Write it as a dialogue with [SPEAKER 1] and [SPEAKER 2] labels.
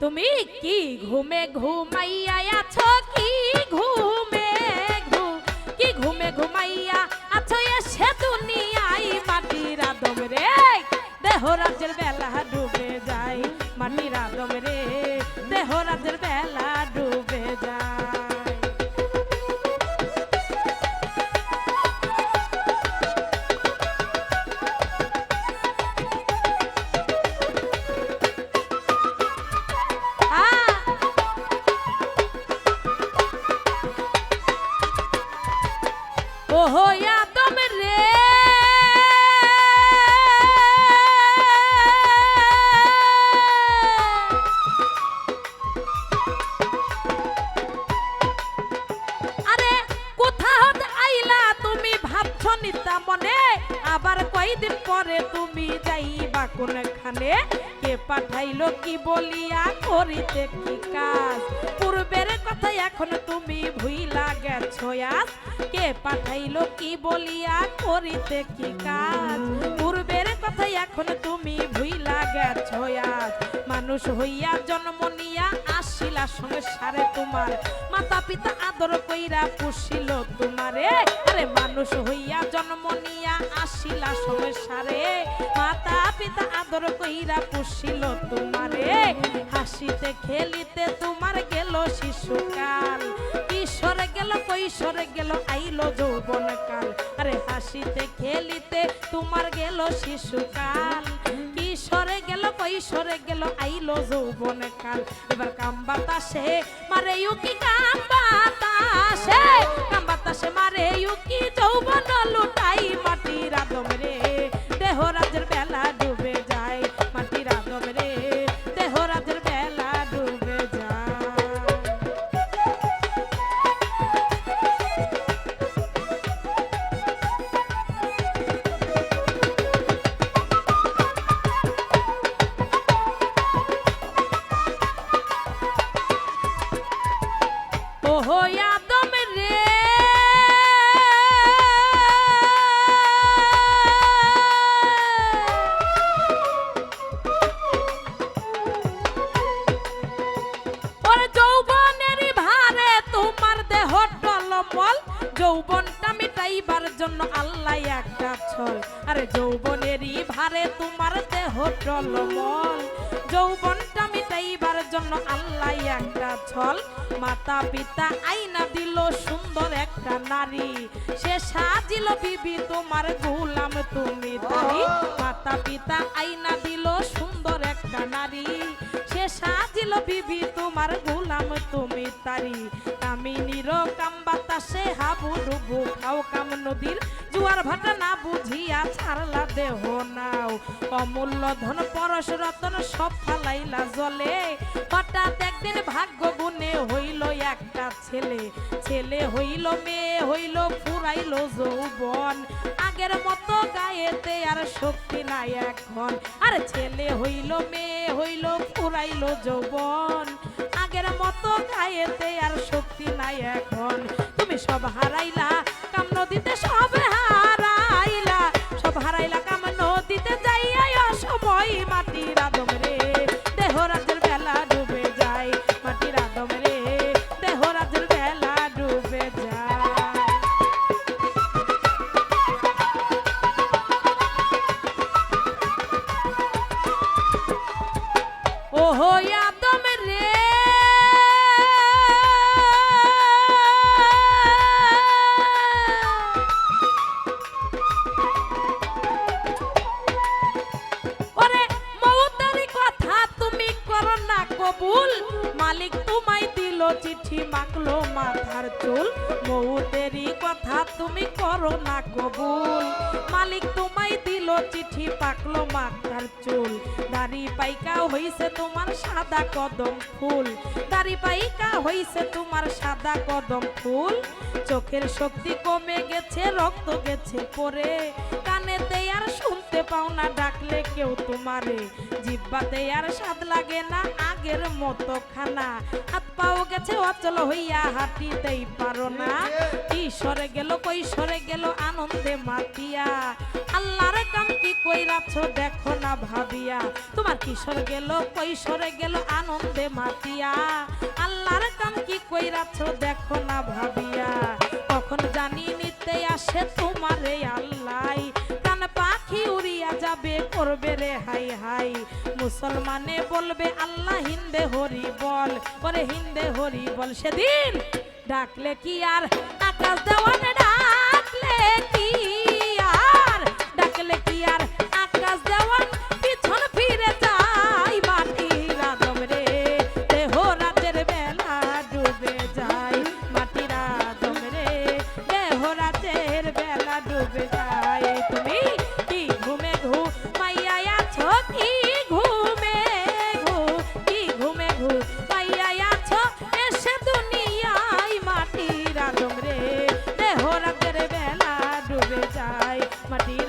[SPEAKER 1] তুমি কি ঘুমে ঘুমাইয়া আছো? কি ঘুমে ঘু কি ঘুমে ঘুমাইয়া আছো? এসে দুনিয়ায় মাটির আদম রে। দেহ রাজের বেলা ডুবে যায় মাটির আদম রে। দেহ রাজ্যের ওহো আদম পরে তুমি যাইবা কোনখানে? কে পাঠাইলো কি বলিয়া করিতে কি কাজ? পূর্বের কথা এখন তুমি ভুইলা গেছো কে পাঠাইলো কি বলিয়া করিতে কি কাজ? পূর্বের কথা এখন তুমি ভুইলা গেছো মানুষ হইয়া জন্ম নিয়া আসিলা সংসারে তোমার। মাতা পিতা আদর কইরা পুষিল তোমারে। আরে মানুষ হইয়া সংসারে মাতা পিতা আদর কইরা পুষিল তোমারে। হাসিতে, খেলিতে তোমার গেল শিশুকাল। কিশোর গেল, কৈশোর গেল, আইলো যৌবন কাল আরে হাসিতে, খেলিতে তোমার গেল শিশুকাল। কিশোরে গেল, কৈশোরে গেল, আইলো যৌবন কাল এবার কাম বাতাসে মারে ইউকি কাম বাতাসে। কাম বাতাসে মারে ইউকি যৌবন লুটাই মাটির আদম। জন্য আল্লাহ একটা ছল। আরে যৌবনেরই ভারে তোমার দেহ টলমল। যৌবনটা মিটাইবার জন্য আল্লাহ একটা ছল। মাতা পিতা আইনা দিল সুন্দর একটা নারী। সে সাজিল বিবি তোমার গুলাম তুমি তাই মাতা পিতা আইনা দিল বিবি, তোমার গোলাম তুমি তারি। কামিনীর কাম বাতাসে হাবু ডুবু, খাও কাম নদীর জুয়ার ভাটা না বুঝিয়া ছাড়লা দেহ নাও। অমূল্য ধন, পরশ রতন, সব ফালাইলা জলে। হঠাৎ একদিন ভাগ্য গুণে হইল একটা ছেলে। ছেলে হইল মেয়ে, হইল ফুরাইল যৌবন। আগের মতো গায়েতে আর শক্তি নাই এখন। আর ছেলে হইল মেয়ে, হইল ফুরাইল যৌবন। আগের মতো গায়েতে আর শক্তি নাই এখন। তুমি সব হারাইলা চিঠি মাখলো মাথার চুল। মৌতেরি কথা তুমি করো না কবুল। মালিক তোমায় দিল চিঠি, পাকলো মাথার চুল। দাড়ি পাইকা হইছে তোমার সাদা কদম ফুল। দাড়ি পাইকা হইছে তোমার সাদা কদম ফুল। চোখের শক্তি কমে গেছে, রক্ত গেছে পরে। কানেতে আর শুনতে পাও না ডাকলে কেউ তোমারে। জিব্বাতে আর স্বাদ লাগে না, আগের মতো খানা। হাত পাও গেছে অচল হইয়া হাঁটিতেই পারো না। কি সরে গেল কই সরে গেল, আনন্দে মাতিয়া। আল্লাহর কাম কি কই কইরাছ, দেখো না ভাবিয়া। তোমার কিশোর গেল কই সরে গেল, আনন্দে মাতিয়া। আল্লাহর কাম কি কই কইরাছ, দেখো না ভাবিয়া। করবে রে, হাই হাই। মুসলমানে বলবে, আল্লাহ হিন্দে হরি বল। পরে হিন্দে হরি বল। সেদিন ডাকলে কি আর আকাশ দেওয়ানে ডাকলে কি যায় মাটির আদম